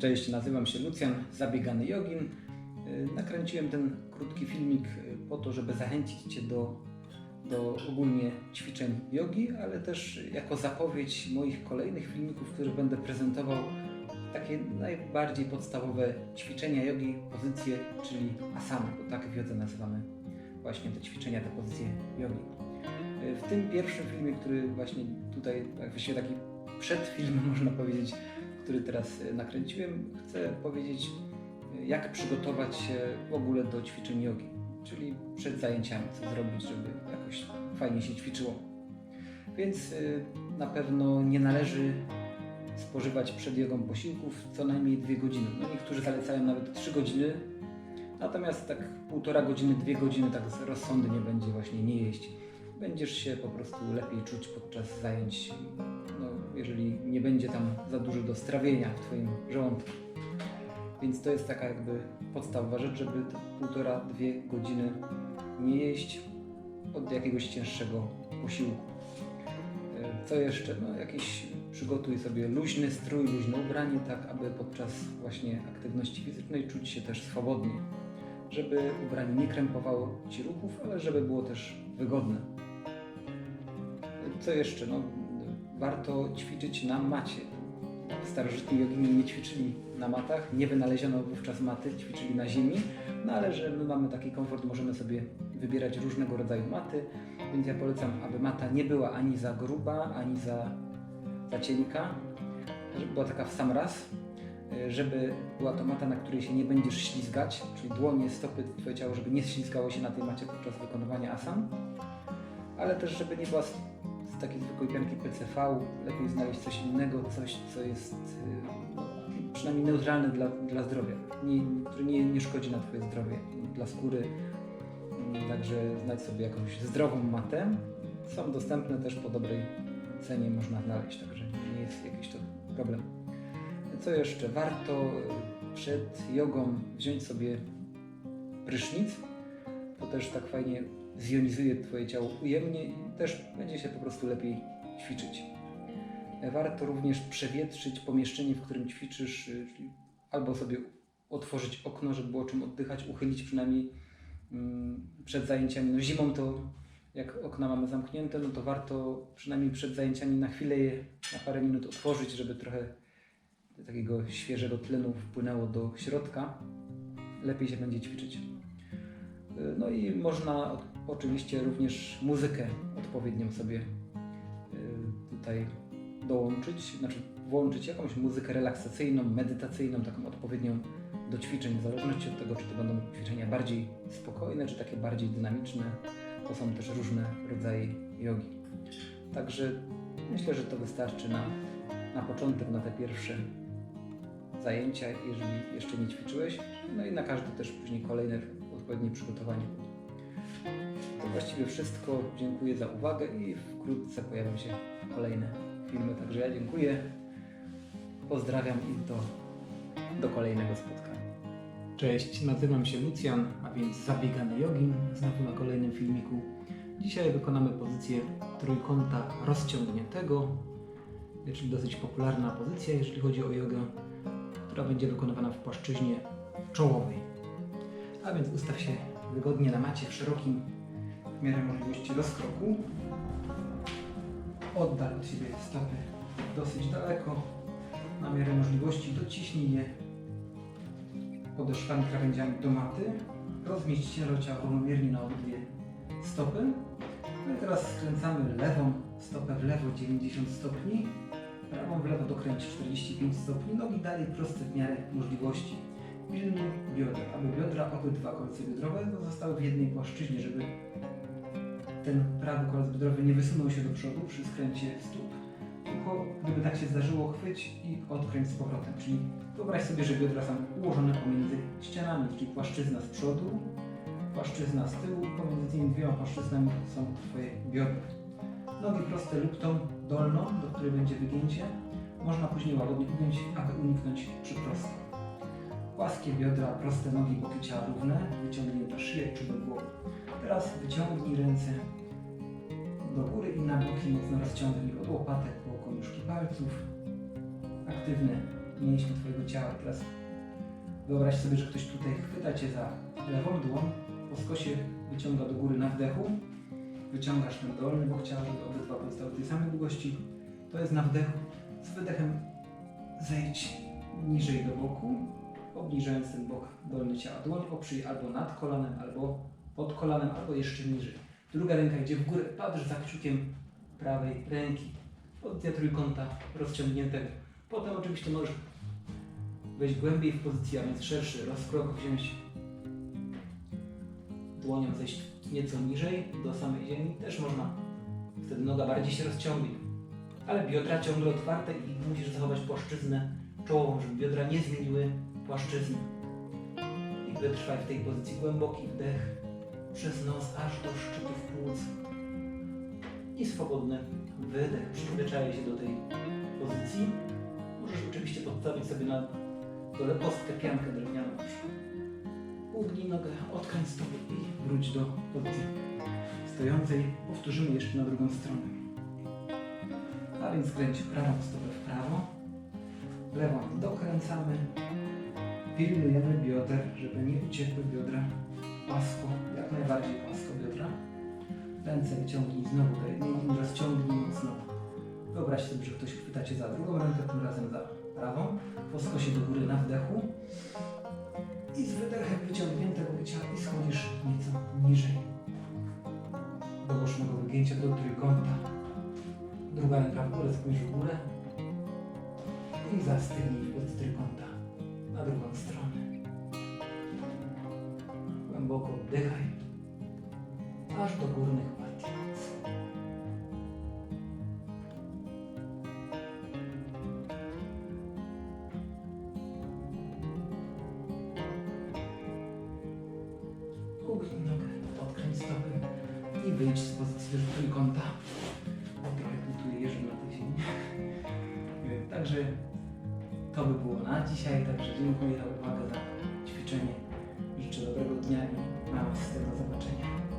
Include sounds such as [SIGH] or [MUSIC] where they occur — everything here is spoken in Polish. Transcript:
Cześć, nazywam się Lucjan, zabiegany jogin. Y, Nakręciłem ten krótki filmik y, po to, żeby zachęcić Cię do, do ogólnie ćwiczeń jogi, ale też jako zapowiedź moich kolejnych filmików, które będę prezentował takie najbardziej podstawowe ćwiczenia jogi, pozycje, czyli asany, bo tak w jodze nazywamy właśnie te ćwiczenia, te pozycje jogi. Y, W tym pierwszym filmie, który właśnie tutaj, tak właściwie taki przedfilm [LAUGHS] można powiedzieć, który teraz e, nakręciłem, chcę powiedzieć, jak przygotować się w ogóle do ćwiczeń jogi, czyli przed zajęciami, co zrobić, żeby jakoś fajnie się ćwiczyło. Więc e, na pewno nie należy spożywać przed jogą posiłków co najmniej dwie godziny. No niektórzy zalecają nawet 3 godziny, natomiast tak półtora godziny, dwie godziny tak rozsądnie będzie właśnie nie jeść. Będziesz się po prostu lepiej czuć podczas zajęć, jeżeli nie będzie tam za dużo do strawienia w Twoim żołądku. Więc to jest taka jakby podstawowa rzecz, żeby półtora, dwie godziny nie jeść od jakiegoś cięższego posiłku. E, Co jeszcze? No jakiś przygotuj sobie luźny strój, luźne ubranie, tak aby podczas właśnie aktywności fizycznej czuć się też swobodnie. Żeby ubranie nie krępowało Ci ruchów, ale żeby było też wygodne. Co jeszcze? No, warto ćwiczyć na macie. Starożytni jogini nie ćwiczyli na matach, nie wynaleziono wówczas maty, ćwiczyli na ziemi, no ale że my mamy taki komfort, możemy sobie wybierać różnego rodzaju maty, więc ja polecam, aby mata nie była ani za gruba, ani za, za cienka, żeby była taka w sam raz, y, żeby była to mata, na której się nie będziesz ślizgać, czyli dłonie, stopy, twoje ciało, żeby nie ślizgało się na tej macie podczas wykonywania asan, ale też żeby nie była takiej zwykłej pianki PCV, lepiej znaleźć coś innego, coś, co jest y, no, przynajmniej neutralne dla, dla zdrowia, nie, które nie, nie szkodzi na twoje zdrowie, dla skóry, Mm, Także znajdź sobie jakąś zdrową matę. Są dostępne też po dobrej cenie, można znaleźć, także nie jest jakiś to problem. Co jeszcze? Warto y, przed jogą wziąć sobie prysznic. To też tak fajnie zjonizuje Twoje ciało ujemnie i też będzie się po prostu lepiej ćwiczyć. Warto również przewietrzyć pomieszczenie, w którym ćwiczysz, y, albo sobie otworzyć okno, żeby było czym oddychać, uchylić przynajmniej mm, przed zajęciami. No zimą to jak okna mamy zamknięte, no to warto przynajmniej przed zajęciami na chwilę je na parę minut otworzyć, żeby trochę takiego świeżego tlenu wpłynęło do środka. Lepiej się będzie ćwiczyć. Y, No i można oczywiście również muzykę odpowiednią sobie y, tutaj dołączyć, znaczy włączyć jakąś muzykę relaksacyjną, medytacyjną, taką odpowiednią do ćwiczeń, w zależności od tego, czy to będą ćwiczenia bardziej spokojne, czy takie bardziej dynamiczne. To są też różne rodzaje jogi. Także myślę, że to wystarczy na, na początek, na te pierwsze zajęcia, jeżeli jeszcze nie ćwiczyłeś. No i na każde też później kolejne odpowiednie przygotowanie. To właściwie wszystko. Dziękuję za uwagę i wkrótce pojawią się kolejne filmy. Także ja dziękuję, pozdrawiam i do, do kolejnego spotkania. Cześć, nazywam się Lucjan, a więc zabiegany jogin, znowu na kolejnym filmiku. Dzisiaj wykonamy pozycję trójkąta rozciągniętego, czyli dosyć popularna pozycja, jeżeli chodzi o jogę, która będzie wykonywana w płaszczyźnie czołowej. A więc ustaw się wygodnie na macie w szerokim w miarę możliwości rozkroku. Oddal od siebie stopy dosyć daleko. Na miarę możliwości dociśnij je podeszwami krawędziami do maty. Rozmieść ciężar ciała równomiernie na obydwie stopy. No i teraz skręcamy lewą stopę w lewo 90 stopni, prawą w lewo dokręć 45 stopni, nogi dalej proste w miarę możliwości. Pilnuj biodra, aby biodra obydwa kolce biodrowe zostały w jednej płaszczyźnie, żeby ten prawy kolec biodrowy nie wysunął się do przodu przy skręcie stóp, tylko gdyby tak się zdarzyło, chwyć i odkręć z powrotem. Czyli wyobraź sobie, że biodra są ułożone pomiędzy ścianami, czyli płaszczyzna z przodu, płaszczyzna z tyłu, pomiędzy tymi dwiema płaszczyznami są Twoje biodra. Nogi proste lub tą dolną, do której będzie wygięcie, można później łagodnie ugiąć, aby uniknąć przyprostu. Płaskie biodra, proste nogi, boki ciała równe, wyciągnięta szyja czubek głowy. Teraz wyciągnij ręce do góry i na boki mocno rozciągnij od łopatek po koniuszki palców. Aktywne mięśnie Twojego ciała. Teraz wyobraź sobie, że ktoś tutaj chwyta Cię za lewą dłoń, po skosie wyciąga do góry na wdechu, wyciągasz ten dolny bok ciała, żeby obydwa pozostały tej samej długości. To jest na wdechu. Z wydechem zejdź niżej do boku, obniżając ten bok dolny ciała. Dłoń oprzyj albo nad kolanem, albo pod kolanem, albo jeszcze niżej. Druga ręka idzie w górę, patrz za kciukiem prawej ręki. Pozycja trójkąta rozciągniętego. Potem oczywiście możesz wejść głębiej w pozycję, a więc szerszy rozkrok wziąć dłonią zejść nieco niżej do samej ziemi. Też można. Wtedy noga bardziej się rozciągnie. Ale biodra ciągle otwarte i musisz zachować płaszczyznę czołową, żeby biodra nie zmieniły płaszczyzny. I wytrwaj w tej pozycji głęboki wdech przez nos aż do szczytów płuc. I swobodny wydech. Przyzwyczaj się do tej pozycji. Możesz oczywiście podstawić sobie na dole kostkę, piankę drewnianą. Ugnij nogę, odkręć stopy i wróć do pozycji stojącej. Powtórzymy jeszcze na drugą stronę. A więc kręć prawą stopę w prawo, lewą dokręcamy. Pilnujemy bioder, żeby nie uciekły biodra płasko, jak najbardziej płasko biodra. Ręce wyciągnij znowu do jednej linii, rozciągnij mocno. Wyobraź sobie, że ktoś chwyta Cię za drugą rękę, tym razem za prawą. Po skosie do góry na wdechu. I z wydechem wyciągniętego ciała i schodzisz nieco niżej. Do bocznego wygięcia do trójkąta. Druga ręka w górę, spójrz w górę. I zastygnij pozycji trójkąta. Na drugą stronę. Głęboko oddychaj. Aż do górnych partii. Ugnij nogę, odkręć stopy i wyjdź z pozycji trójkąta. Trochę jeżdżę na tej ziemi. Także to by było na dzisiaj, także dziękuję za uwagę, za ćwiczenie. Życzę dobrego dnia i mamy z tego zobaczenia.